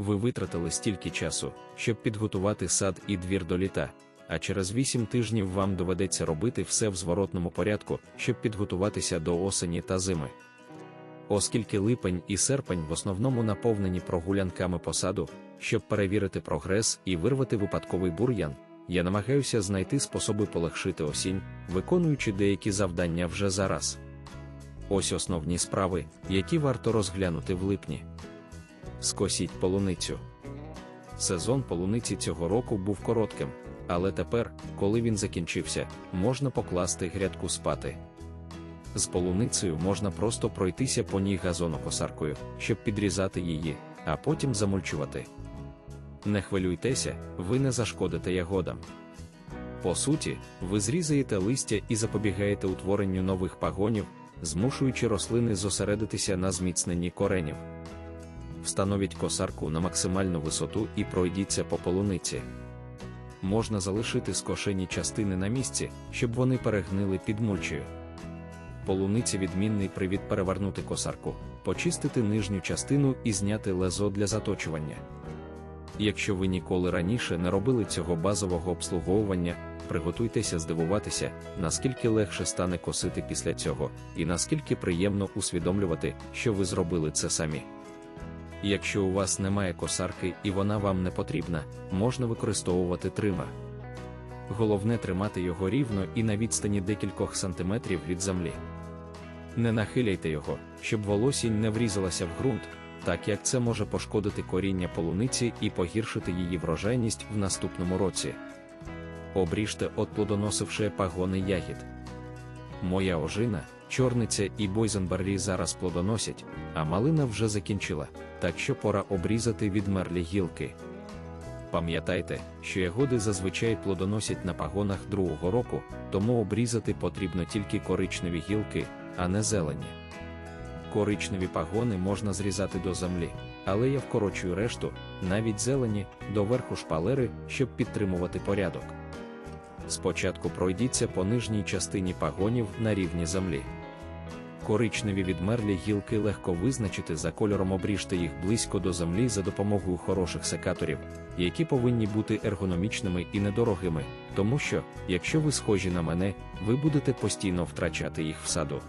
Ви витратили стільки часу, щоб підготувати сад і двір до літа, а через 8 тижнів вам доведеться робити все в зворотному порядку, щоб підготуватися до осені та зими. Оскільки липень і серпень в основному наповнені прогулянками по саду, щоб перевірити прогрес і вирвати випадковий бур'ян, я намагаюся знайти способи полегшити осінь, виконуючи деякі завдання вже зараз. Ось основні справи, які варто розглянути в липні. Скосіть полуницю. Сезон полуниці цього року був коротким, але тепер, коли він закінчився, можна покласти грядку спати. З полуницею можна просто пройтися по ній газонокосаркою, щоб підрізати її, а потім замульчувати. Не хвилюйтеся, ви не зашкодите ягодам. По суті, ви зрізаєте листя і запобігаєте утворенню нових пагонів, змушуючи рослини зосередитися на зміцненні коренів. Встановіть косарку на максимальну висоту і пройдіться по полуниці. Можна залишити скошені частини на місці, щоб вони перегнили під мульчею. Полуниці відмінний привід перевернути косарку, почистити нижню частину і зняти лезо для заточування. Якщо ви ніколи раніше не робили цього базового обслуговування, приготуйтеся здивуватися, наскільки легше стане косити після цього, і наскільки приємно усвідомлювати, що ви зробили це самі. Якщо у вас немає косарки і вона вам не потрібна, можна використовувати тример. Головне тримати його рівно і на відстані декількох сантиметрів від землі. Не нахиляйте його, щоб волосінь не врізалася в ґрунт, так як це може пошкодити коріння полуниці і погіршити її врожайність в наступному році. Обріжте от плодоносивши пагони ягід. Моя ожина, чорниця і бойзенберлі зараз плодоносять, а малина вже закінчила, так що пора обрізати відмерлі гілки. Пам'ятайте, що ягоди зазвичай плодоносять на пагонах другого року, тому обрізати потрібно тільки коричневі гілки, а не зелені. Коричневі пагони можна зрізати до землі, але я вкорочую решту, навіть зелені, до верху шпалери, щоб підтримувати порядок. Спочатку пройдіться по нижній частині пагонів на рівні землі. Коричневі відмерлі гілки легко визначити за кольором обріжте їх близько до землі за допомогою хороших секаторів, які повинні бути ергономічними і недорогими, тому що, якщо ви схожі на мене, ви будете постійно втрачати їх в саду.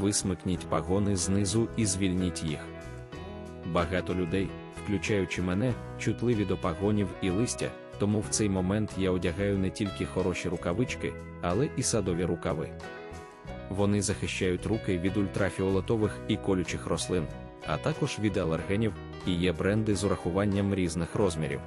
Висмикніть пагони знизу і звільніть їх. Багато людей, включаючи мене, чутливі до пагонів і листя, тому в цей момент я одягаю не тільки хороші рукавички, але і садові рукави. Вони захищають руки від ультрафіолетових і колючих рослин, а також від алергенів, і є бренди з урахуванням різних розмірів.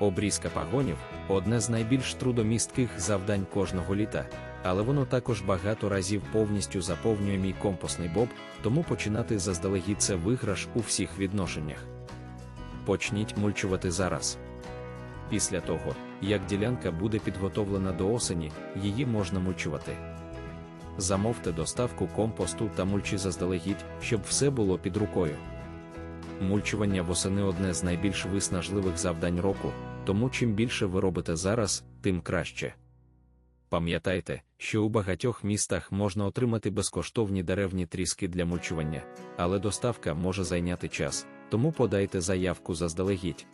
Обрізка пагонів одне з найбільш трудомістких завдань кожного літа, але воно також багато разів повністю заповнює мій компостний боб, тому починати заздалегідь це виграш у всіх відношеннях. Почніть мульчувати зараз. Після того, як ділянка буде підготовлена до осені, її можна мульчувати. Замовте доставку компосту та мульчі заздалегідь, щоб все було під рукою. Мульчування восени одне з найбільш виснажливих завдань року, тому чим більше ви робите зараз, тим краще. Пам'ятайте, що у багатьох містах можна отримати безкоштовні деревні тріски для мульчування, але доставка може зайняти час, тому подайте заявку заздалегідь.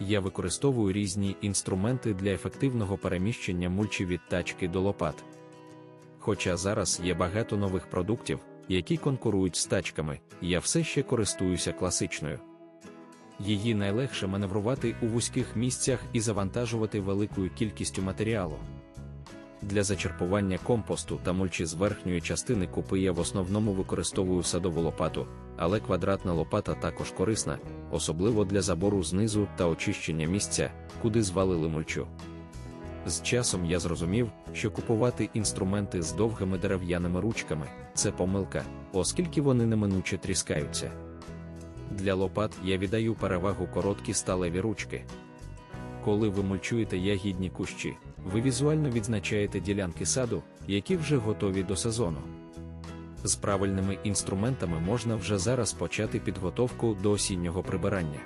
Я використовую різні інструменти для ефективного переміщення мульчі від тачки до лопат. Хоча зараз є багато нових продуктів, які конкурують з тачками, я все ще користуюся класичною. Її найлегше маневрувати у вузьких місцях і завантажувати великою кількістю матеріалу. Для зачерпування компосту та мульчі з верхньої частини купи я в основному використовую садову лопату, але квадратна лопата також корисна, особливо для забору знизу та очищення місця, куди звалили мульчу. З часом я зрозумів, що купувати інструменти з довгими дерев'яними ручками це помилка, оскільки вони неминуче тріскаються. Для лопат я віддаю перевагу короткі сталеві ручки. Коли ви мульчуєте ягідні кущі, ви візуально відзначаєте ділянки саду, які вже готові до сезону. З правильними інструментами можна вже зараз почати підготовку до осіннього прибирання.